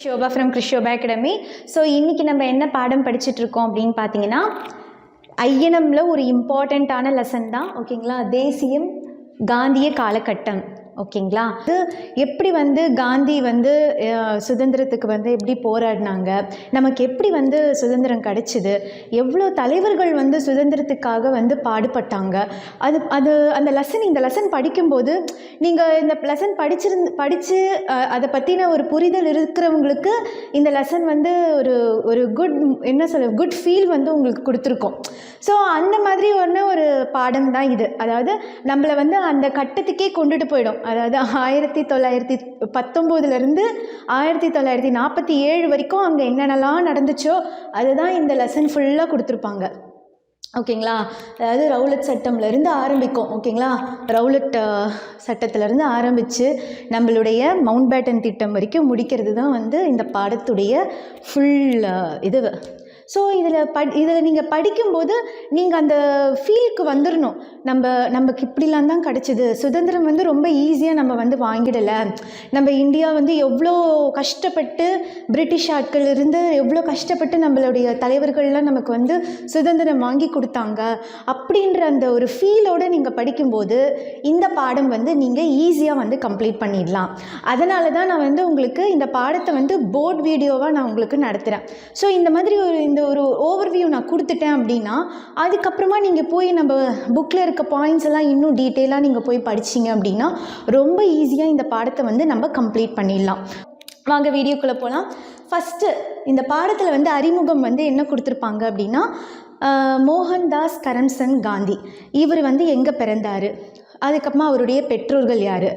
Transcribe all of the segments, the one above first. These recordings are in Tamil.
Shobha from Krishobha academy so இன்றைக்கி நம்ம என்ன பாடம் படிச்சுட்டு இருக்கோம் அப்படின்னு பார்த்தீங்கன்னா ஐயனமில் ஒரு இம்பார்ட்டண்ட்டான லெசன் தான் ஓகேங்களா தேசியம் காந்திய காலகட்டம். ஓகேங்களா? இது எப்படி வந்து காந்தி வந்து சுதந்திரத்துக்கு வந்து எப்படி போராடினாங்க? நமக்கு எப்படி வந்து சுதந்திரம் கிடைச்சிது? எவ்வளோ தலைவர்கள் வந்து சுதந்திரத்துக்காக வந்து பாடுபட்டாங்க? அது அது அந்த லெசன் இந்த லெசன் படிக்கும்போது நீங்கள் இந்த லெசன் படிச்சிருந்து படித்து அதை பற்றின ஒரு புரிதல் இருக்கிறவங்களுக்கு இந்த லெசன் வந்து ஒரு ஒரு குட் என்ன சொல்ல குட் ஃபீல் வந்து உங்களுக்கு கொடுத்துருக்கோம். ஸோ அந்த மாதிரி ஒன்று ஒரு பாடம் தான் இது. அதாவது நம்மளை வந்து அந்த கட்டத்துக்கே கொண்டுட்டு போயிடும். அதாவது ஆயிரத்தி தொள்ளாயிரத்தி பத்தொம்போதுலேருந்து ஆயிரத்தி தொள்ளாயிரத்தி நாற்பத்தி ஏழு வரைக்கும் அங்கே என்னென்னலாம் நடந்துச்சோ அதுதான் இந்த லெசன் ஃபுல்லாக கொடுத்துருப்பாங்க. ஓகேங்களா? அதாவது ரவுலட் சட்டம்லேருந்து ஆரம்பிக்கும். ஓகேங்களா? ரவுலட் சட்டத்திலேருந்து ஆரம்பித்து நம்மளுடைய மவுண்ட் பேட்டன் திட்டம் வரைக்கும் முடிக்கிறது தான் வந்து இந்த பாடத்துடைய ஃபுல் இது. ஸோ இதில் படி இதில் நீங்கள் படிக்கும்போது நீங்கள் அந்த ஃபீலுக்கு வந்துடணும் நம்ம நமக்கு இப்படிலாம் தான் கிடச்சிது. சுதந்திரம் வந்து ரொம்ப ஈஸியாக நம்ம வந்து வாங்கிடலை. நம்ம இந்தியா வந்து எவ்வளோ கஷ்டப்பட்டு பிரிட்டிஷ் ஆட்கள் இருந்து எவ்வளோ கஷ்டப்பட்டு நம்மளுடைய தலைவர்கள்லாம் நமக்கு வந்து சுதந்திரம் வாங்கி கொடுத்தாங்க. அப்படின்ற அந்த ஒரு ஃபீலோடு நீங்கள் படிக்கும்போது இந்த பாடம் வந்து நீங்கள் ஈஸியாக வந்து கம்ப்ளீட் பண்ணிடலாம். அதனால தான் நான் வந்து உங்களுக்கு இந்த பாடத்தை வந்து போர்ட் வீடியோவாக நான் உங்களுக்கு நடத்துகிறேன் ஸோ இந்த மாதிரி ஒரு இந்த ஒரு ஓவர்வியூ நான் கொடுத்துட்டேன் அப்படின்னா அதுக்கப்புறமா நீங்கள் போய் நம்ம புக்கில் இருக்க பாயிண்ட்ஸ் எல்லாம் இன்னும் டீட்டெயிலாக நீங்கள் போய் படிச்சீங்க அப்படின்னா ரொம்ப ஈஸியாக இந்த பாடத்தை வந்து நம்ம கம்ப்ளீட் பண்ணிடலாம். வாங்க வீடியோக்குள்ளே போகலாம் ஃபஸ்ட்டு இந்த பாடத்தில் வந்து அறிமுகம் வந்து என்ன கொடுத்துருப்பாங்க அப்படின்னா மோகன்தாஸ் கரம்சந்த் காந்தி. இவர் வந்து எங்கே பிறந்தார்? அதுக்கப்புறமா அவருடைய பெற்றோர்கள் யார்?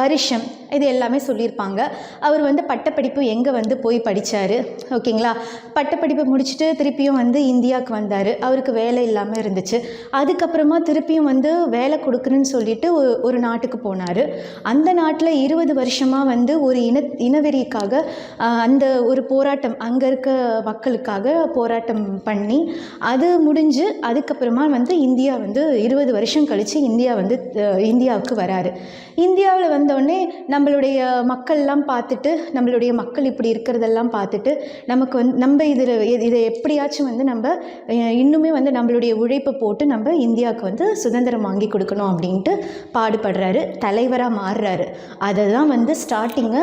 வருஷம். இது எல்லாமே சொல்லியிருப்பாங்க. அவர் வந்து பட்டப்படிப்பு எங்கே வந்து போய் படித்தார் ஓகேங்களா? பட்டப்படிப்பு முடிச்சுட்டு திருப்பியும் வந்து இந்தியாவுக்கு வந்தார். அவருக்கு வேலை இல்லாமல் இருந்துச்சு. அதுக்கப்புறமா திருப்பியும் வந்து வேலை கொடுக்குறேன்னு சொல்லிட்டு ஒரு- நாட்டுக்கு போனார். அந்த நாட்டில் இருபது வருஷமாக வந்து ஒரு இன இனவெறிக்காக அந்த ஒரு போராட்டம் அங்கே இருக்க மக்களுக்காக போராட்டம் பண்ணி அது முடிஞ்சு அதுக்கப்புறமா வந்து இந்தியா வந்து இருபது வருஷம் கழித்து இந்தியா வந்து இந்தியாவுக்கு வராரு. இந்தியாவில் வந்தோடனே நம்ம நம்மளுடைய மக்கள்லாம் பார்த்துட்டு நம்மளுடைய மக்கள் இப்படி இருக்கிறதெல்லாம் பார்த்துட்டு நமக்கு வந்து நம்ம இதில் இதை எப்படியாச்சும் வந்து நம்ம இன்னுமே வந்து நம்மளுடைய உழைப்பை போட்டு நம்ம இந்தியாவுக்கு வந்து சுதந்திரம் வாங்கி கொடுக்கணும் அப்படின்ட்டு பாடுபடுறாரு தலைவராக மாறுறாரு. அதை தான் வந்து ஸ்டார்டிங்கை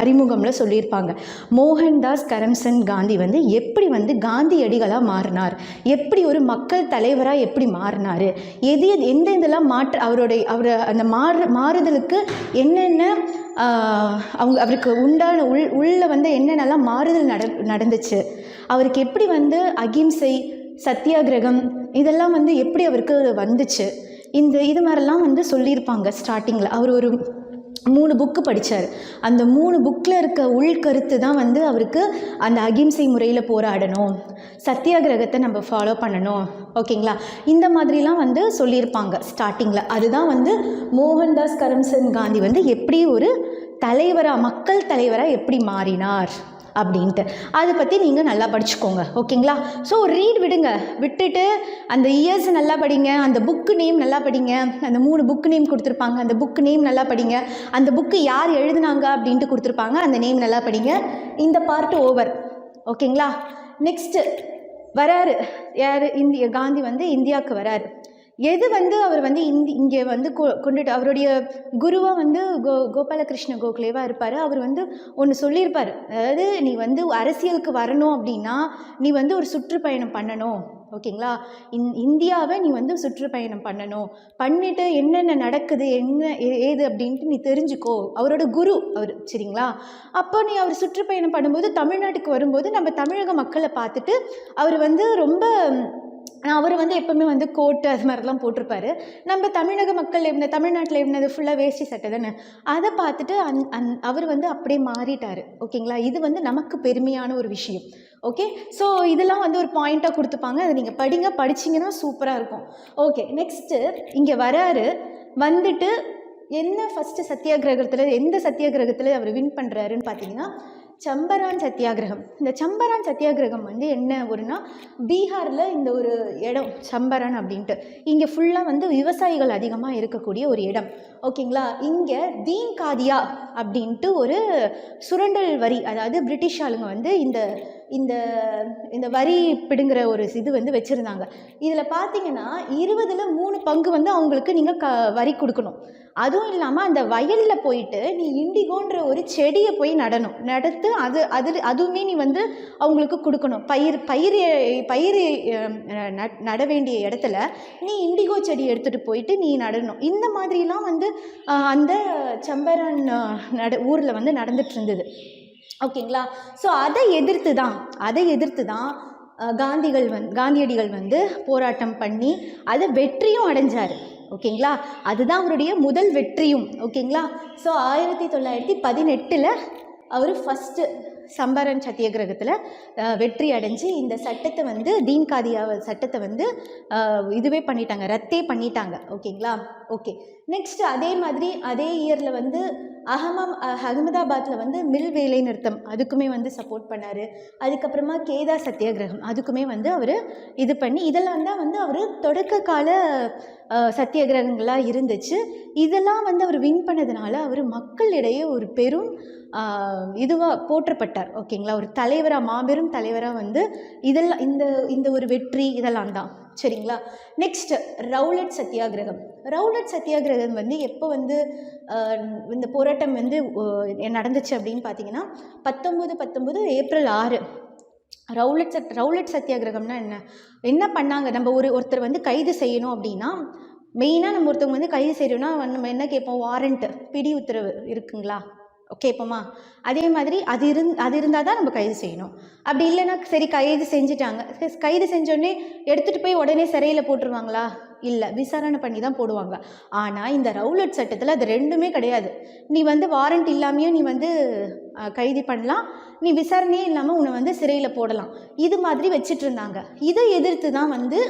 அறிமுகமில் சொல்லியிருப்பாங்க. மோகன்தாஸ் கரம்சன் காந்தி வந்து எப்படி வந்து காந்தியடிகளாக மாறினார்? எப்படி ஒரு மக்கள் தலைவராக எப்படி மாறினார்? எது எந்த இதெல்லாம் மாற்று அவருடைய அவர் அந்த மாறு மாறுதலுக்கு என்னென்ன அவங்க அவருக்கு உண்டான உள் உள்ள வந்து என்னென்னலாம் மாறுதல் நட நடந்துச்சு அவருக்கு எப்படி வந்து அகிம்சை சத்தியாகிரகம் இதெல்லாம் வந்து எப்படி அவருக்கு வந்துச்சு இந்த இது மாதிரிலாம் வந்து சொல்லியிருப்பாங்க ஸ்டார்டிங்கில் அவர் ஒரு மூணு புக்கு படித்தார் அந்த மூணு புக்கில் இருக்க உள்கருத்து தான் வந்து அவருக்கு அந்த அகிம்சை முறையில் போராடணும். சத்தியாகிரகத்தை நம்ம ஃபாலோ பண்ணணும். ஓகேங்களா இந்த மாதிரிலாம் வந்து சொல்லியிருப்பாங்க ஸ்டார்டிங்கில் அதுதான் வந்து மோகன்தாஸ் கரம்சந்த் காந்தி வந்து எப்படி ஒரு தலைவராக மக்கள் தலைவராக எப்படி மாறினார்? அப்படின்ட்டு. அதை பற்றி நீங்கள் நல்லா படிச்சுக்கோங்க ஓகேங்களா? ஸோ ரீட் விடுங்க. விட்டுட்டு அந்த இயர்ஸ் நல்லா படிங்க அந்த புக்கு நேம் நல்லா படிங்க அந்த மூணு புக்கு நேம் கொடுத்துருப்பாங்க அந்த புக்கு நேம் நல்லா படிங்க அந்த புக்கு யார் எழுதுனாங்க அப்படின்ட்டு கொடுத்துருப்பாங்க அந்த நேம் நல்லா படிங்க. இந்த பார்ட் ஓவர் ஓகேங்களா? நெக்ஸ்ட்டு வராரு. யார்? இந்திய காந்தி வந்து இந்தியாவுக்கு வராரு. எது வந்து அவர் வந்து இந்தி இங்கே வந்து கொ- கொண்டுட்டு அவருடைய குருவாக வந்து கோ கோபாலகிருஷ்ண கோகலேவாக இருப்பார். அவர் வந்து ஒன்று சொல்லியிருப்பார். அதாவது நீ வந்து அரசியலுக்கு வரணும் அப்படின்னா நீ வந்து ஒரு சுற்றுப்பயணம் பண்ணணும். ஓகேங்களா? இந் இந்தியாவை நீ வந்து சுற்றுப்பயணம் பண்ணணும். பண்ணிட்டு என்னென்ன நடக்குது என்ன ஏ- ஏது அப்படின்ட்டு நீ தெரிஞ்சுக்கோ. அவரோட குரு அவர் சரிங்களா? அப்போ நீ அவர் சுற்றுப்பயணம் பண்ணும்போது தமிழ்நாட்டுக்கு வரும்போது நம்ம தமிழக மக்களை பார்த்துட்டு அவர் வந்து ரொம்ப அவர் வந்து எப்பவுமே வந்து கோட்டு அது மாதிரிலாம் போட்டிருப்பாரு. நம்ம தமிழக மக்கள் எப்படின தமிழ்நாட்டில் என்னது ஃபுல்லாக வேஷ்டி சட்டை தானே? அதை பார்த்துட்டு அந் அந் அவர் வந்து அப்படியே மாறிட்டார். ஓகேங்களா? இது வந்து நமக்கு பெருமையான ஒரு விஷயம். ஓகே? ஸோ இதெல்லாம் வந்து ஒரு பாயிண்ட்டாக கொடுத்துப்பாங்க. அதை நீங்கள் படிங்க. படிச்சிங்கன்னா சூப்பராக இருக்கும். ஓகே. நெக்ஸ்ட்டு இங்கே வராரு. வந்துட்டு என்ன ஃபஸ்ட்டு சத்தியாகிரகத்தில் எந்த சத்தியாகிரகத்தில் அவர் வின் பண்ணுறாருன்னு பார்த்தீங்கன்னா சம்பரான் சத்தியாகிரகம். இந்த சம்பரான் சத்தியாகிரகம் வந்து என்ன ஒருனா பீகாரில் இந்த ஒரு இடம் சம்பரான் அப்படின்ட்டு. இங்கே ஃபுல்லாக வந்து விவசாயிகள் அதிகமாக இருக்கக்கூடிய ஒரு இடம். ஓகேங்களா இங்கே தீன் காதியா அப்படின்ட்டு ஒரு சுரண்டல் வரி அதாவது பிரிட்டிஷ் ஆளுங்க வந்து இந்த இந்த இந்த வரி பிடுங்கிற ஒரு இது வந்து வச்சுருந்தாங்க. இதில் பார்த்தீங்கன்னா இருபதில் மூணு பங்கு வந்து அவங்களுக்கு நீங்கள் க வரி கொடுக்கணும். அதுவும் இல்லாமல் அந்த வயலில் போயிட்டு நீ இண்டிகோன்ற ஒரு செடியை போய் நடணும். நடத்து அது அது அதுவுமே நீ வந்து அவங்களுக்கு கொடுக்கணும். பயிர் பயிர் பயிர் நட வேண்டிய இடத்துல நீ இண்டிகோ செடி எடுத்துகிட்டு போயிட்டு நீ நடணும். இந்த மாதிரிலாம் வந்து அந்த செம்பரன் நட ஊரில் வந்து நடந்துட்டு இருந்தது ஓகேங்களா? ஸோ அதை எதிர்த்து தான் அதை எதிர்த்து தான் காந்திகள் வந் காந்தியடிகள் வந்து போராட்டம் பண்ணி அதை வெற்றியும் அடைஞ்சார். ஓகேங்களா? அதுதான் அவருடைய முதல் வெற்றியும். ஓகேங்களா? ஸோ ஆயிரத்தி தொள்ளாயிரத்தி பதினெட்டில் அவர் ஃபஸ்ட்டு சம்பரன் சத்தியகிரகத்தில் வெற்றி அடைஞ்சு இந்த சட்டத்தை வந்து தீன் காதியா சட்டத்தை வந்து இதுவே பண்ணிட்டாங்க ரத்தே பண்ணிட்டாங்க. ஓகேங்களா? ஓகே. நெக்ஸ்ட் அதே மாதிரி அதே இயரில் வந்து அகமம் அகமதாபாத்தில் வந்து மில் வேலை நிறுத்தம் அதுக்குமே வந்து சப்போர்ட் பண்ணார். அதுக்கப்புறமா கேதா சத்தியாகிரகம் அதுக்குமே வந்து அவர் இது பண்ணி இதெல்லாம் தான் வந்து அவர் தொடக்க கால சத்தியாகிரகங்களாக இருந்துச்சு. இதெல்லாம் வந்து அவர் வின் பண்ணதுனால அவர் மக்களிடையே ஒரு பெரும் இதுவாக போற்றப்பட்டார். ஓகேங்களா? ஒரு தலைவராக மாபெரும் தலைவராக வந்து இதெல்லாம் இந்த இந்த ஒரு வெற்றி இதெல்லாம் தான். சரிங்களா? நெக்ஸ்ட் ரவுலட் சத்தியாகிரகம். ரவுலட் சத்தியாகிரகம் வந்து எப்போ வந்து இந்த போராட்டம் வந்து நடந்துச்சு அப்படின்னு பார்த்தீங்கன்னா பத்தொம்போது பத்தொம்போது ஏப்ரல் ஆறு. ரவுலட் சத் ரவுலட் சத்தியாகிரகம்னா என்ன? என்ன பண்ணாங்க? நம்ம ஒரு ஒருத்தர் வந்து கைது செய்யணும் அப்படின்னா மெயினாக நம்ம ஒருத்தவங்க வந்து கைது செய்யணும்னா நம்ம என்ன கேட்போம்? வாரண்ட்டு பிடி உத்தரவு இருக்குங்களா? கேட்போமா? அதே மாதிரி அது இருந் அது இருந்தால் தான் நம்ம கைது செய்யணும். அப்படி இல்லைன்னா சரி கைது செஞ்சுட்டாங்க. கைது செஞ்சோடனே எடுத்துகிட்டு போய் உடனே சிறையில் போட்டுருவாங்களா? இல்லை விசாரணை பண்ணி தான் போடுவாங்க. ஆனால் இந்த ரவுலட் சட்டத்தில் அது ரெண்டுமே கிடையாது. நீ வந்து வாரண்ட் இல்லாமையும் நீ வந்து கைது பண்ணலாம். நீ விசாரணையே இல்லாமல் உன்னை வந்து சிறையில் போடலாம். இது மாதிரி வச்சிட்டு இருந்தாங்க. இதை எதிர்த்து தான் வந்து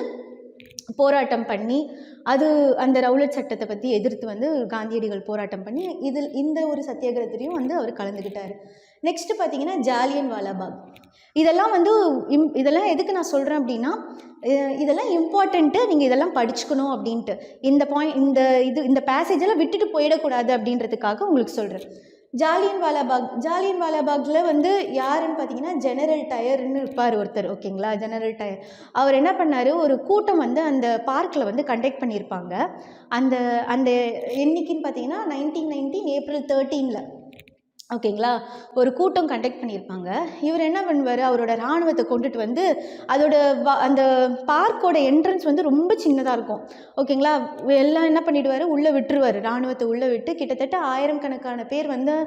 போராட்டம் பண்ணி அது அந்த ரவுலட் சட்டத்தை பற்றி எதிர்த்து வந்து காந்தியடிகள் போராட்டம் பண்ணி இதில் இந்த ஒரு சத்தியாகிரகத்திலையும் வந்து அவர் கலந்துக்கிட்டார் நெக்ஸ்ட்டு பார்த்தீங்கன்னா ஜாலியன் வாலாபாக் இதெல்லாம் வந்து இம் இதெல்லாம் எதுக்கு நான் சொல்கிறேன் அப்படின்னா இதெல்லாம் இம்பார்ட்டண்ட்டு நீங்கள் இதெல்லாம் படிச்சுக்கணும் அப்படின்ட்டு. இந்த பாயிண்ட் இந்த இது இந்த பேசேஜெல்லாம் விட்டுட்டு போயிடக்கூடாது அப்படின்றதுக்காக உங்களுக்கு சொல்கிறேன் ஜாலியன் வாலாபாக் வந்து யாருன்னு பார்த்தீங்கன்னா ஜெனரல் டயர்னு இருப்பார் ஒருத்தர் ஓகேங்களா? ஜெனரல் டயர் அவர் என்ன பண்ணார்? ஒரு கூட்டம் வந்து அந்த பார்க்கில் வந்து கண்டக்ட் பண்ணியிருப்பாங்க அந்த அந்த என்னைக்குன்னு பார்த்தீங்கன்னா நைன்டீன் நைன்டீன் ஏப்ரல் தேர்ட்டீனில் ஓகேங்களா? ஒரு கூட்டம் கண்டக்ட் பண்ணியிருப்பாங்க. இவர் என்ன பண்ணுவார்? அவரோட இராணுவத்தை கொண்டுட்டு வந்து அதோட வ- அந்த பார்க்கோட என்ட்ரன்ஸ் வந்து ரொம்ப சின்னதாக இருக்கும். ஓகேங்களா? எல்லாம் என்ன பண்ணிடுவார்? உள்ளே விட்டுருவார். இராணுவத்தை உள்ளே விட்டு கிட்டத்தட்ட ஆயிரம் கணக்கான பேர் வந்து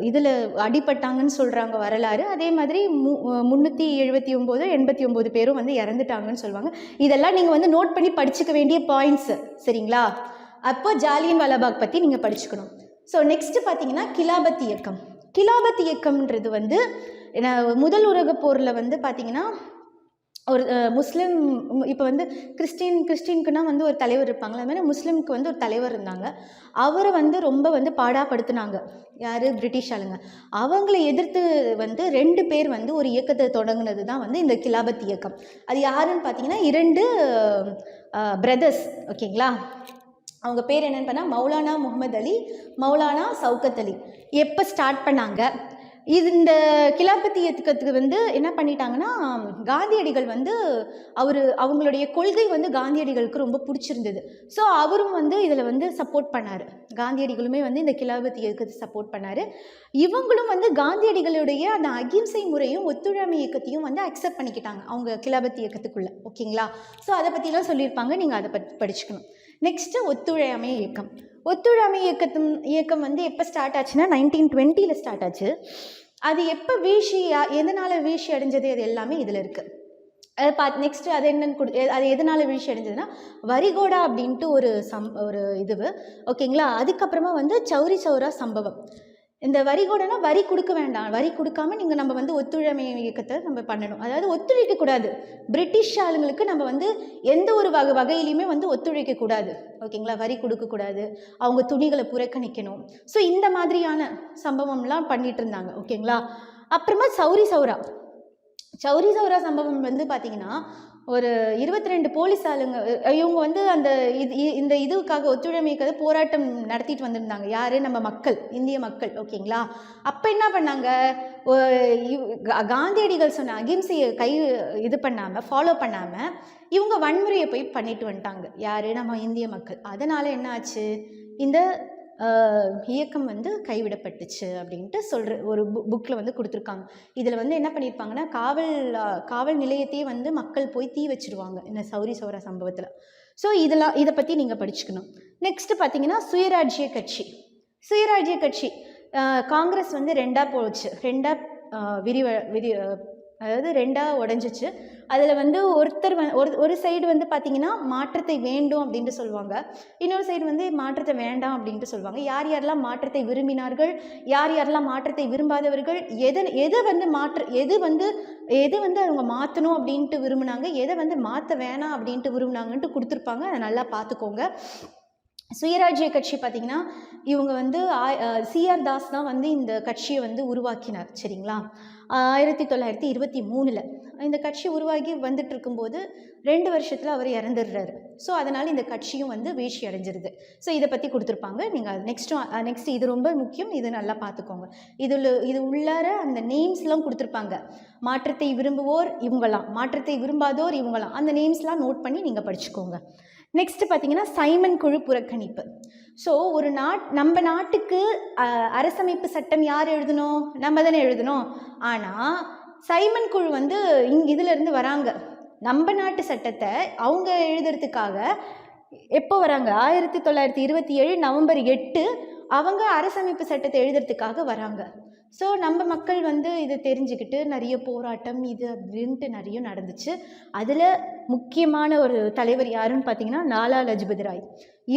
இதில் அடிபட்டாங்கன்னு சொல்கிறாங்க வரலாறு. அதே மாதிரி மு முந்நூற்றி எழுபத்தி ஒம்பது எண்பத்தி ஒம்பது பேரும் வந்து இறந்துட்டாங்கன்னு சொல்லுவாங்க. இதெல்லாம் நீங்கள் வந்து நோட் பண்ணி படிச்சுக்க வேண்டிய பாயிண்ட்ஸு சரிங்களா? அப்போ ஜாலியன் வாலாபாக் பற்றி நீங்கள் படிச்சுக்கணும். ஸோ நெக்ஸ்ட்டு பார்த்தீங்கன்னா கிலாபத் இயக்கம். கிலாபத் இயக்கம்ன்றது வந்து என்ன, முதல் உலகப் போரில் வந்து பார்த்தீங்கன்னா ஒரு முஸ்லீம் இப்போ வந்து கிறிஸ்டின் கிறிஸ்டின்க்குன்னா வந்து ஒரு தலைவர் இருப்பாங்க. அது மாதிரி முஸ்லீமுக்கு வந்து ஒரு தலைவர் இருந்தாங்க. அவரை வந்து ரொம்ப வந்து பாடாப்படுத்தினாங்க. யார்? பிரிட்டிஷ் ஆளுங்க. அவங்கள எதிர்த்து வந்து ரெண்டு பேர் வந்து ஒரு இயக்கத்தை தொடங்கினது தான் வந்து இந்த கிலாபத் இயக்கம். அது யாருன்னு பார்த்தீங்கன்னா இரண்டு பிரதர்ஸ் ஓகேங்களா அவங்க பேர் என்னென்னு பண்ணால் மௌலானா முகமது அலி மௌலானா சவுகத் அலி. எப்போ ஸ்டார்ட் பண்ணாங்க? இது இந்த கிலாபத்தி இயக்கத்துக்கு வந்து என்ன பண்ணிட்டாங்கன்னா காந்தியடிகள் வந்து அவர் அவங்களுடைய கொள்கை வந்து காந்தியடிகளுக்கு ரொம்ப பிடிச்சிருந்தது. ஸோ அவரும் வந்து இதில் வந்து சப்போர்ட் பண்ணார். காந்தியடிகளுமே வந்து இந்த கிலாபத்தி இயக்கத்தை சப்போர்ட் பண்ணார். இவங்களும் வந்து காந்தியடிகளுடைய அந்த அகிம்சை முறையும் ஒத்துழைமை இயக்கத்தையும் வந்து அக்செப்ட் பண்ணிக்கிட்டாங்க. அவங்க கிலாபத்தி இயக்கத்துக்குள்ளே. ஓகேங்களா ஸோ அதை பற்றிலாம் சொல்லியிருப்பாங்க. நீங்கள் அதை பற்றி படிச்சுக்கணும். நெக்ஸ்ட்டு ஒத்துழையாமை இயக்கம். ஒத்துழையாமை இயக்கத்தும் இயக்கம் வந்து எப்போ ஸ்டார்ட் ஆச்சுன்னா நைன்டீன் டுவெண்ட்டியில் ஸ்டார்ட் ஆச்சு. அது எப்போ வீழ்ச்சி எதனால் வீழ்ச்சி அடைஞ்சது அது எல்லாமே இதில் இருக்குது அதை பார்த்து நெக்ஸ்ட்டு அது என்னன்னு கொடு அது எதனால் வீழ்ச்சி அடைஞ்சதுன்னா வரிகோடா அப்படின்ட்டு ஒரு சம் ஒரு இதுவு ஓகேங்களா அதுக்கப்புறமா வந்து சௌரி சௌரா சம்பவம். இந்த வரி கூடனா வரி கொடுக்க வேண்டாம். வரி கொடுக்காம நீங்கள் நம்ம வந்து ஒத்துழைமை இயக்கத்தை நம்ம பண்ணணும். அதாவது ஒத்துழைக்கக்கூடாது பிரிட்டிஷ் ஆளுங்களுக்கு நம்ம வந்து எந்த ஒரு வகை வகையிலையுமே வந்து ஒத்துழைக்கக்கூடாது ஓகேங்களா? வரி கொடுக்கக்கூடாது அவங்க துணிகளை புறக்கணிக்கணும். ஸோ இந்த மாதிரியான சம்பவம்லாம் பண்ணிட்டு இருந்தாங்க. ஓகேங்களா? அப்புறமா சௌரி சௌரா. சௌரி சௌரா சம்பவம் வந்து பார்த்தீங்கன்னா ஒரு இருபத்தி ரெண்டு போலீஸ் ஆளுங்க இவங்க வந்து அந்த இது இ- இந்த இதுக்காக ஒத்துழைமைக்காக போராட்டம் நடத்திட்டு வந்திருந்தாங்க. யார்? நம்ம மக்கள் இந்திய மக்கள் ஓகேங்களா? அப்போ என்ன பண்ணாங்க? இவ்- கா- காந்தியடிகள் சொன்ன அகிம்சையை கை இது பண்ணாமல் ஃபாலோ பண்ணாமல் இவங்க வன்முறையை போய் பண்ணிட்டு வந்துட்டாங்க. யார்? நம்ம இந்திய மக்கள். அதனால் என்ன ஆச்சு? இந்த இயக்கம் வந்து கைவிடப்பட்டுச்சு அப்படின்ட்டு சொல்கிற ஒரு பு புக்கில் வந்து கொடுத்துருக்காங்க. இதில் வந்து என்ன பண்ணியிருப்பாங்கன்னா காவல் காவல் நிலையத்தையே வந்து மக்கள் போய் தீ வச்சிருவாங்க இந்த சௌரி சௌரா சம்பவத்தில். ஸோ இதெல்லாம் இதை பற்றி நீங்கள் படிச்சுக்கணும். நெக்ஸ்ட்டு பார்த்தீங்கன்னா சுயராஜ்ய கட்சி. சுயராஜ்ய கட்சி. காங்கிரஸ் வந்து ரெண்டாக போச்சு. ரெண்டாக விரிவ விரி அதாவது ரெண்டாக உடஞ்சிச்சு. அதில் வந்து ஒருத்தர் வ- ஒரு ஒரு சைடு வந்து பார்த்தீங்கன்னா மாற்றத்தை வேண்டும் அப்படின்ட்டு சொல்லுவாங்க. இன்னொரு சைடு வந்து மாற்றத்தை வேண்டாம் அப்படின்ட்டு சொல்லுவாங்க. யார் யாரெல்லாம் மாற்றத்தை விரும்பினார்கள் யார் யாரெல்லாம் மாற்றத்தை விரும்பாதவர்கள் எது எது வந்து மாற்ற எது வந்து எது வந்து அவங்க மாற்றணும் அப்படின்ட்டு விரும்புனாங்க எதை வந்து மாற்ற வேணாம் அப்படின்ட்டு விரும்புனாங்கன்ட்டு கொடுத்துருப்பாங்க. அதை நல்லா பார்த்துக்கோங்க சுயராஜ்ய கட்சி பார்த்திங்கன்னா இவங்க வந்து சிஆர் தாஸ் தான் வந்து இந்த கட்சியை வந்து உருவாக்கினார். சரிங்களா? ஆயிரத்தி தொள்ளாயிரத்தி இருபத்தி மூணில் இந்த கட்சி உருவாகி வந்துட்டு இருக்கும்போது ரெண்டு வருஷத்தில் அவர் இறந்துடுறாரு. ஸோ அதனால் இந்த கட்சியும் வந்து வீழ்ச்சி அடைஞ்சிருது. ஸோ இதை பற்றி கொடுத்துருப்பாங்க. நீங்கள் நெக்ஸ்ட்டும் நெக்ஸ்ட் இது ரொம்ப முக்கியம். இது நல்லா பார்த்துக்கோங்க. இதில் இது உள்ளார அந்த நேம்ஸ்லாம் கொடுத்துருப்பாங்க. மாற்றத்தை விரும்புவோர் இவங்களாம். மாற்றத்தை விரும்பாதோர் இவங்களாம். அந்த நேம்ஸ்லாம் நோட் பண்ணி நீங்கள் படிச்சுக்கோங்க. நெக்ஸ்ட் பார்த்தீங்கன்னா சைமன் குழு புறக்கணிப்பு. ஸோ ஒரு நாட் நம்ம நாட்டுக்கு அரசமைப்பு சட்டம் யார் எழுதணும்? நம்ம தானே எழுதணும். ஆனால் சைமன் குழு வந்து இங் இதிலேருந்து வராங்க. நம்ம நாட்டு சட்டத்தை அவங்க எழுதுறதுக்காக எப்போ வராங்க? ஆயிரத்தி தொள்ளாயிரத்தி இருபத்தி ஏழு நவம்பர் எட்டு அவங்க அரசமைப்பு சட்டத்தை எழுதுறதுக்காக வராங்க. ஸோ நம்ம மக்கள் வந்து இதை தெரிஞ்சுக்கிட்டு நிறைய போராட்டம் இது அப்படின்ட்டு நிறைய நடந்துச்சு. அதில் முக்கியமான ஒரு தலைவர் யாருன்னு பார்த்தீங்கன்னா லாலா லஜ்பதி ராய்.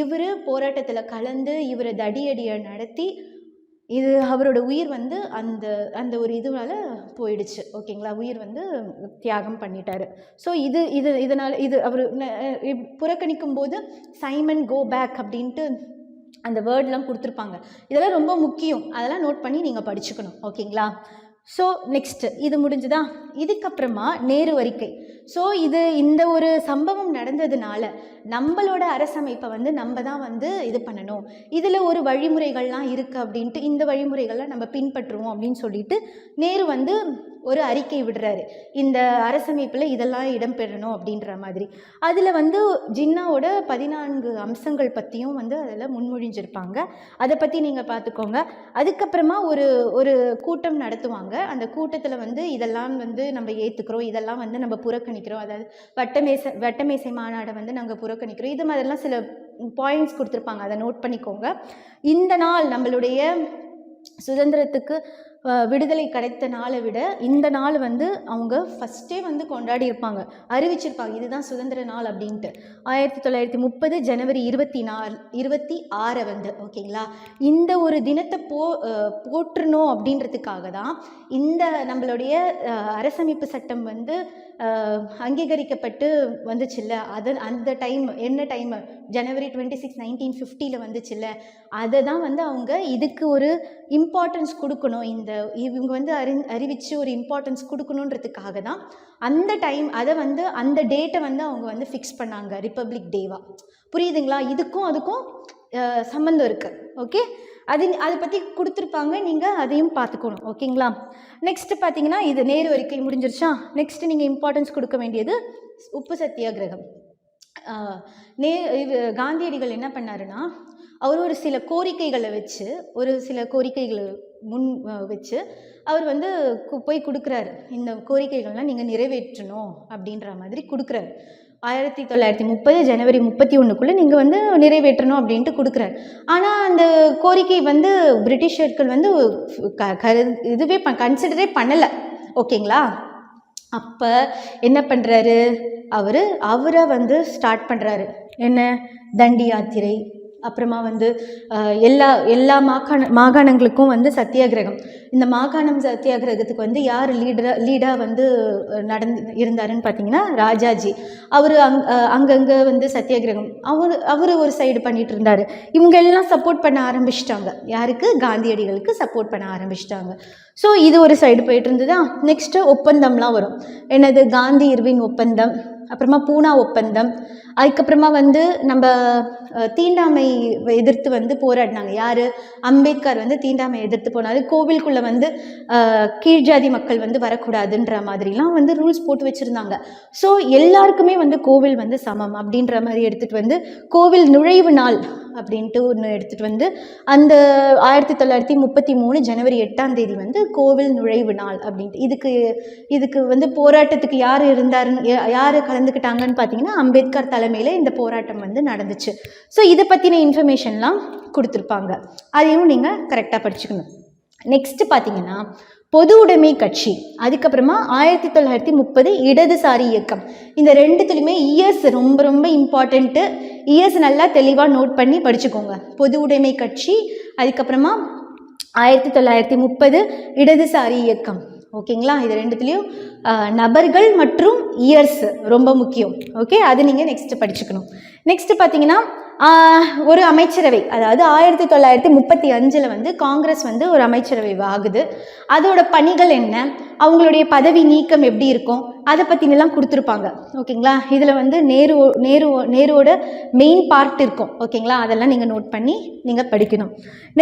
இவர் போராட்டத்தில் கலந்து இவர் தடியடியை நடத்தி இது அவரோட உயிர் வந்து அந்த அந்த ஒரு இதுவால் போயிடுச்சு. ஓகேங்களா? உயிர் வந்து தியாகம் பண்ணிட்டாரு. ஸோ இது இது இதனால் இது அவர் புறக்கணிக்கும் போது சைமன் கோ பேக் அப்படின்ட்டு அந்த வேர்ட்லாம் கொடுத்துருப்பாங்க. இதெல்லாம் ரொம்ப முக்கியம். அதெல்லாம் நோட் பண்ணி நீங்கள் படிச்சுக்கணும். ஓகேங்களா? ஸோ நெக்ஸ்ட்டு இது முடிஞ்சுதா? இதுக்கப்புறமா நேரு அறிக்கை. ஸோ இது இந்த ஒரு சம்பவம் நடந்ததுனால நம்மளோட அரசமைப்பை வந்து நம்ம தான் வந்து இது பண்ணணும். இதில் ஒரு வழிமுறைகள்லாம் இருக்குது அப்படின்ட்டு இந்த வழிமுறைகள்லாம் நம்ம பின்பற்றுவோம் அப்படின்னு சொல்லிட்டு நேரு வந்து ஒரு அறிக்கை விடுறாரு. இந்த அரசமைப்பில் இதெல்லாம் இடம்பெறணும் அப்படின்ற மாதிரி. அதில் வந்து ஜின்னாவோட பதினான்கு அம்சங்கள் பற்றியும் வந்து அதில் முன்மொழிஞ்சிருப்பாங்க. அதை பற்றி நீங்கள் பார்த்துக்கோங்க அதுக்கப்புறமா ஒரு ஒரு கூட்டம் நடத்துவாங்க. அந்த கூட்டத்தில் வந்து இதெல்லாம் வந்து நம்ம ஏற்றுக்கிறோம் இதெல்லாம் வந்து நம்ம புறக்கணிக்கிறோம். அதாவது வட்டமேசை வட்டமேசை மாநாடை வந்து நாங்கள் புறக்கணிக்கிறோம். இது மாதிரிலாம் சில பாயிண்ட்ஸ் கொடுத்துருப்பாங்க. அதை நோட் பண்ணிக்கோங்க. இந்த நாள் நம்மளுடைய சுதந்திரத்துக்கு விடுதலை கிடைத்த நாளை விட இந்த நாள் வந்து அவங்க ஃபஸ்ட்டே வந்து கொண்டாடி இருப்பாங்க அறிவிச்சிருப்பாங்க இதுதான் சுதந்திர நாள் அப்படின்ட்டு. ஆயிரத்தி தொள்ளாயிரத்தி முப்பது ஜனவரி இருபத்தி நாலு இருபத்தி ஆறை வந்து ஓகேங்களா? இந்த ஒரு தினத்தை போ போற்றணும் அப்படின்றதுக்காக தான் இந்த நம்மளுடைய அரசமைப்பு சட்டம் வந்து அங்கீகரிக்கப்பட்டு வந்துச்சுல்ல? அது அந்த டைம் என்ன டைம்? ஜனவரி டுவெண்ட்டி சிக்ஸ் நைன்டீன் ஃபிஃப்டியில் வந்துச்சுல்ல? அதை தான் வந்து அவங்க இதுக்கு ஒரு இம்பார்ட்டன்ஸ் கொடுக்கணும். இந்த இவங்க வந்து அறி அறிவித்து ஒரு இம்பார்ட்டன்ஸ் கொடுக்கணுன்றதுக்காக தான் அந்த டைம் அதை வந்து அந்த டேட்டை வந்து அவங்க வந்து ஃபிக்ஸ் பண்ணாங்க. ரிப்பப்ளிக் டேவாக புரியுதுங்களா? இதுக்கும் அதுக்கும் சம்மந்தம் இருக்குது ஓகே அது அதை பற்றி கொடுத்துருப்பாங்க. நீங்கள் அதையும் பார்த்துக்கணும் ஓகேங்களா? நெக்ஸ்ட்டு பார்த்தீங்கன்னா இது நேரு அறிக்கை முடிஞ்சிருச்சா? நெக்ஸ்ட்டு நீங்கள் இம்பார்ட்டன்ஸ் கொடுக்க வேண்டியது உப்பு சத்தியாகிரகம் நே இது காந்தியடிகள் என்ன பண்ணாருன்னா அவர் ஒரு சில கோரிக்கைகளை வச்சு ஒரு சில கோரிக்கைகளை முன் வச்சு அவர் வந்து கு- போய் கொடுக்குறாரு. இந்த கோரிக்கைகள்லாம் நீங்கள் நிறைவேற்றணும் அப்படின்ற மாதிரி கொடுக்குறாரு. ஆயிரத்தி தொள்ளாயிரத்தி முப்பது ஜனவரி முப்பத்தி ஒன்றுக்குள்ளே நீங்கள் வந்து நிறைவேற்றணும் அப்படின்ட்டு கொடுக்குறாரு. ஆனால் அந்த கோரிக்கை வந்து பிரிட்டிஷர்கள் வந்து க கரு இதுவே ப கன்சிடரே பண்ணலை. ஓகேங்களா? அப்போ என்ன பண்ணுறாரு அவர் அவரை வந்து ஸ்டார்ட் பண்ணுறாரு என்ன? தண்டி யாத்திரை அப்புறமா வந்து எல்லா எல்லா மாகாண மாகாணங்களுக்கும் வந்து சத்தியாகிரகம். இந்த மாகாணம் சத்தியாகிரகத்துக்கு வந்து யார் லீடராக லீடாக வந்து நடந்து இருந்தாருன்னு பார்த்தீங்கன்னா ராஜாஜி. அவர் அங் அங்கங்கே வந்து சத்தியாகிரகம். அவர் அவர் ஒரு சைடு பண்ணிட்டு இருந்தார். இவங்க எல்லாம் சப்போர்ட் பண்ண ஆரம்பிச்சிட்டாங்க. யாருக்கு? காந்தியடிகளுக்கு சப்போர்ட் பண்ண ஆரம்பிச்சிட்டாங்க. ஸோ இது ஒரு சைடு போயிட்டு இருந்ததா? நெக்ஸ்ட்டு ஒப்பந்தம்லாம் வரும். என்னது? காந்தி இர்வின் ஒப்பந்தம். அப்புறமா பூனா ஒப்பந்தம். அதுக்கப்புறமா வந்து நம்ம தீண்டாமை எதிர்த்து வந்து போராடினாங்க. யார்? அம்பேத்கர் வந்து தீண்டாமை எதிர்த்து போனார். கோவிலுக்குள்ளே வந்து கீழ்ஜாதி மக்கள் வந்து வரக்கூடாதுன்ற மாதிரிலாம் வந்து ரூல்ஸ் போட்டு வச்சுருந்தாங்க. ஸோ எல்லாருக்குமே வந்து கோவில் வந்து சமம் அப்படின்ற மாதிரி எடுத்துகிட்டு வந்து கோவில் நுழைவு நாள் அப்படின்ட்டு ஒன்று எடுத்துகிட்டு வந்து அந்த ஆயிரத்தி தொள்ளாயிரத்தி முப்பத்தி மூணு ஜனவரி எட்டாம் தேதி வந்து கோவில் நுழைவு நாள் அப்படின்ட்டு. இதுக்கு இதுக்கு வந்து போராட்டத்துக்கு யார் இருந்தாருன்னு யா- யார் கலந்துக்கிட்டாங்கன்னு பார்த்தீங்கன்னா அம்பேத்கர் தலைமையில் இந்த போராட்டம் வந்து நடந்துச்சு. ஸோ இதை பற்றின இன்ஃபர்மேஷன்லாம் கொடுத்துருப்பாங்க. அதையும் நீங்கள் கரெக்டாக படிச்சுக்கணும். நெக்ஸ்ட்டு பார்த்தீங்கன்னா பொது உடைமை கட்சி அதுக்கப்புறமா ஆயிரத்தி தொள்ளாயிரத்தி முப்பது இடதுசாரி இயக்கம். இந்த ரெண்டுத்துலையுமே இயர்ஸ் ரொம்ப ரொம்ப இம்பார்ட்டண்ட்டு இயர்ஸ் நல்லா தெளிவாக நோட் பண்ணி படிச்சுக்கோங்க. பொது உடைமை கட்சி அதுக்கப்புறமா ஆயிரத்தி தொள்ளாயிரத்தி முப்பது இடதுசாரி இயக்கம். ஓகேங்களா இது ரெண்டுத்துலேயும் நபர்கள் மற்றும் இயர்ஸ் ரொம்ப முக்கியம். ஓகே அது நீங்கள் நெக்ஸ்ட்டு படிச்சுக்கணும். நெக்ஸ்ட்டு பார்த்தீங்கன்னா ஒரு அமைச்சரவை. அதாவது ஆயிரத்தி தொள்ளாயிரத்தி முப்பத்தி அஞ்சில் வந்து காங்கிரஸ் வந்து ஒரு அமைச்சரவை ஆகுது. அதோட பணிகள் என்ன? அவங்களுடைய பதவி நீக்கம் எப்படி இருக்கும்? அதை பற்றினெல்லாம் கொடுத்துருப்பாங்க. ஓகேங்களா? இதில் வந்து நேரு நேரு நேருவோட மெயின் பார்ட் இருக்கும். ஓகேங்களா? அதெல்லாம் நீங்கள் நோட் பண்ணி நீங்கள் படிக்கணும்.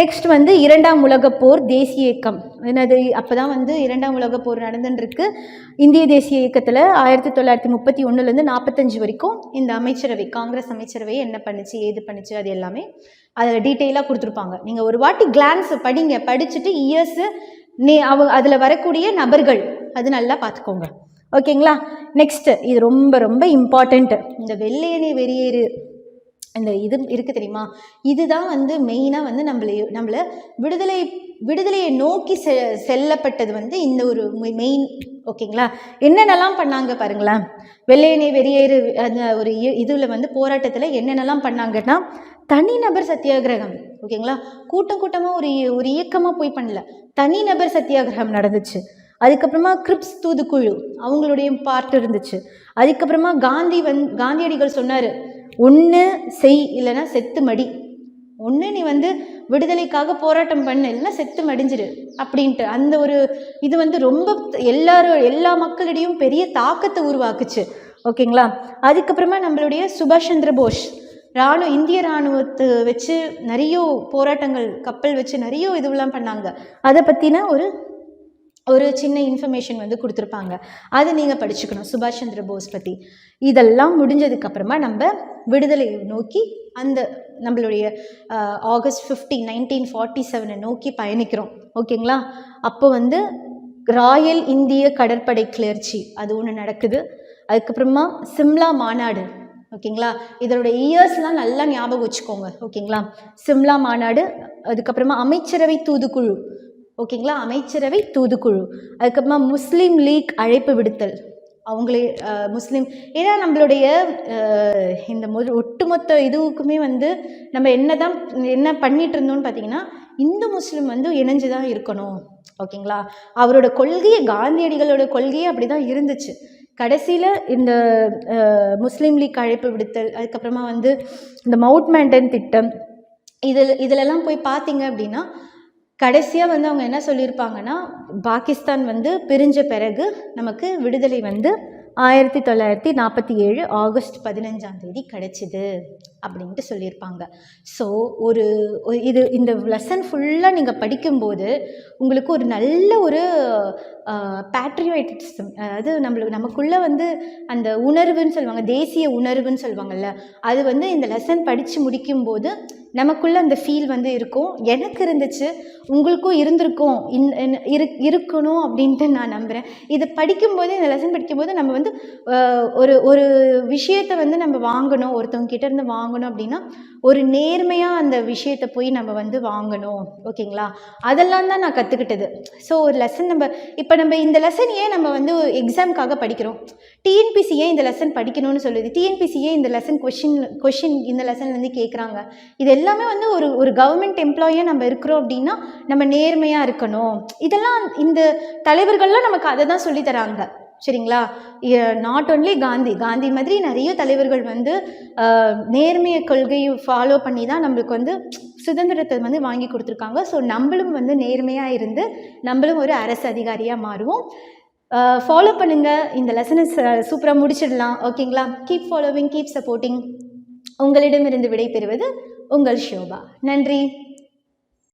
நெக்ஸ்ட் வந்து இரண்டாம் உலகப் போர் தேசிய இயக்கம் என்னது? அப்போ தான் வந்து இரண்டாம் உலகப் போர் நடந்துருக்கு இந்திய தேசிய இயக்கத்தில் ஆயிரத்தி தொள்ளாயிரத்தி முப்பத்தி ஒன்றுலேருந்து நாற்பத்தஞ்சு வரைக்கும் இந்த அமைச்சரவை காங்கிரஸ் அமைச்சரவை என்ன பண்ணுச்சு? ஏது பண்ணிச்சு அது எல்லாமே அதில் டீட்டெயிலாக கொடுத்துருப்பாங்க. நீங்கள் ஒரு வாட்டி கிளான்ஸ் படிங்க படிச்சுட்டு இயர்ஸு நே அவ அதில் வரக்கூடிய நபர்கள் அது நல்லா பார்த்துக்கோங்க. ஓகேங்களா நெக்ஸ்ட்டு இது ரொம்ப ரொம்ப இம்பார்ட்டண்ட்டு இந்த வெள்ளையனே வெறியேறு இந்த இது இருக்குது தெரியுமா? இதுதான் வந்து மெயினாக வந்து நம்மளை நம்மளை விடுதலை விடுதலையை நோக்கி செ செல்லப்பட்டது வந்து இந்த ஒரு மெயின் ஓகேங்களா? என்னென்னலாம் பண்ணாங்க பாருங்களேன். வெள்ளையனை வெறியேறு அந்த ஒரு இதில் வந்து போராட்டத்தில் என்னென்னலாம் பண்ணாங்கன்னா தனிநபர் சத்தியாகிரகம் ஓகேங்களா? கூட்டம் கூட்டமாக ஒரு ஒரு இயக்கமாக போய் பண்ணல. தனிநபர் சத்தியாகிரகம் நடந்துச்சு. அதுக்கப்புறமா கிரிப்ஸ் தூதுக்குழு அவங்களுடைய பார்ட் இருந்துச்சு. அதுக்கப்புறமா காந்தி வந் காந்தியடிகள் சொன்னார் ஒன்று செய் இல்லைன்னா செத்து மடி. ஒன்று நீ வந்து விடுதலைக்காக போராட்டம் பண்ண இல்லைன்னா செத்து மடிஞ்சிரு அப்படின்ட்டு. அந்த ஒரு இது வந்து ரொம்ப எல்லாரும் எல்லா மக்களிடையும் பெரிய தாக்கத்தை உருவாக்குச்சு. ஓகேங்களா? அதுக்கப்புறமா நம்மளுடைய சுபாஷ் சந்திர போஸ். இராணுவ இந்திய இராணுவத்தை வச்சு நிறைய போராட்டங்கள் கப்பல் வச்சு நிறைய இதுவெல்லாம் பண்ணாங்க. அதை பற்றின ஒரு ஒரு சின்ன இன்ஃபர்மேஷன் வந்து கொடுத்துருப்பாங்க. அதை நீங்கள் படிச்சுக்கணும் சுபாஷ் சந்திர போஸ் பற்றி இதெல்லாம் முடிஞ்சதுக்கப்புறமா நம்ம விடுதலையை நோக்கி அந்த நம்மளுடைய ஆகஸ்ட் ஃபிஃப்டீன் நைன்டீன் ஃபார்ட்டி செவனை நோக்கி பயணிக்கிறோம். ஓகேங்களா? அப்போ வந்து ராயல் இந்திய கடற்படை கிளர்ச்சி அது ஒன்று நடக்குது. அதுக்கப்புறமா சிம்லா மாநாடு ஓகேங்களா? இதனுடைய இயர்ஸ்லாம் நல்லா ஞாபகம் வச்சுக்கோங்க ஓகேங்களா? சிம்லா மாநாடு அதுக்கப்புறமா அமைச்சரவை தூதுக்குழு ஓகேங்களா? அமைச்சரவை தூதுக்குழு அதுக்கப்புறமா முஸ்லீம் லீக் அழைப்பு விடுத்தல் அவங்களே முஸ்லீம். ஏன்னா நம்மளுடைய இந்த மொ ஒட்டுமொத்த இதுவுக்குமே வந்து நம்ம என்ன தான் என்ன பண்ணிட்டு இருந்தோம்னு பார்த்தீங்கன்னா இந்து முஸ்லீம் வந்து இணைஞ்சு தான் இருக்கணும். ஓகேங்களா? அவரோட கொள்கையை காந்தியடிகளோட கொள்கையே அப்படி தான் இருந்துச்சு. கடைசியில் இந்த முஸ்லீம் லீக் அழைப்பு விடுத்தல் அதுக்கப்புறமா வந்து இந்த மவுண்ட் மேண்டன் திட்டம் இதில் இதிலெல்லாம் போய் பார்த்தீங்க அப்படின்னா கடைசியாக வந்து அவங்க என்ன சொல்லியிருப்பாங்கன்னா பாகிஸ்தான் வந்து பிரிஞ்ச பிறகு நமக்கு விடுதலை வந்து ஆயிரத்தி தொள்ளாயிரத்தி நாற்பத்தி ஏழு ஆகஸ்ட் பதினஞ்சாம் தேதி கிடைச்சிது அப்படின்ட்டு சொல்லியிருப்பாங்க. ஸோ ஒரு இது இந்த லெசன் ஃபுல்லாக நீங்கள் படிக்கும்போது உங்களுக்கு ஒரு நல்ல ஒரு பேட்ரியாட்டிசம் அதாவது நம்மளுக்கு நமக்குள்ளே வந்து அந்த உணர்வுன்னு சொல்லுவாங்க தேசிய உணர்வுன்னு சொல்லுவாங்கல்ல அது வந்து இந்த லெசன் படித்து முடிக்கும்போது நமக்குள்ளே அந்த ஃபீல் வந்து இருக்கும். எனக்கு இருந்துச்சு உங்களுக்கும் இருந்திருக்கும் இன் இரு இருக்கணும் அப்படின்ட்டு நான் நம்புகிறேன் இதை படிக்கும்போது இந்த லெசன் படிக்கும்போது நம்ம வந்து ஒரு ஒரு விஷயத்தை வந்து நம்ம வாங்கணும். ஒருத்தவங்க கிட்டேருந்து வாங்கணும் அப்படின்னா ஒரு நேர்மையாக அந்த விஷயத்தை போய் நம்ம வந்து வாங்கணும். ஓகேங்களா? அதெல்லாம் தான் நான் கற்றுக்கிட்டது ஸோ ஒரு லெசன் நம்ம இப்போ நம்ம இந்த லெசன் ஏன் நம்ம வந்து எக்ஸாம்க்காக படிக்கிறோம்? டிஎன்பிசி ஏன் இந்த லெசன் படிக்கணும்னு சொல்லுது? டிஎன்பிசி ஏன் இந்த லெசன் கொஷின் கொஷின் இந்த லெசன்லேருந்து கேட்குறாங்க இது எல்லாமே வந்து ஒரு ஒரு கவர்மெண்ட் எம்ப்ளாயியாக நம்ம இருக்கிறோம் அப்படின்னா நம்ம நேர்மையாக இருக்கணும். இதெல்லாம் இந்த தலைவர்கள்லாம் நமக்கு அதை தான் சொல்லி தராங்க. சரிங்களா? நாட் ஒன்லி காந்தி காந்தி மாதிரி நிறைய தலைவர்கள் வந்து நேர்மைய கொள்கையை ஃபாலோ பண்ணி தான் நம்மளுக்கு வந்து சுதந்திரத்தை வந்து வாங்கி கொடுத்துருக்காங்க. ஸோ நம்மளும் வந்து நேர்மையாக இருந்து நம்மளும் ஒரு அரசு அதிகாரியாக மாறுவோம். ஃபாலோ பண்ணுங்கள் இந்த லெசனை சூப்பராக முடிச்சிடலாம். ஓகேங்களா கீப் ஃபாலோவிங் கீப் சப்போர்ட்டிங் உங்களிடமிருந்து விடை பெறுவது உங்கள் ஷோபா. நன்றி.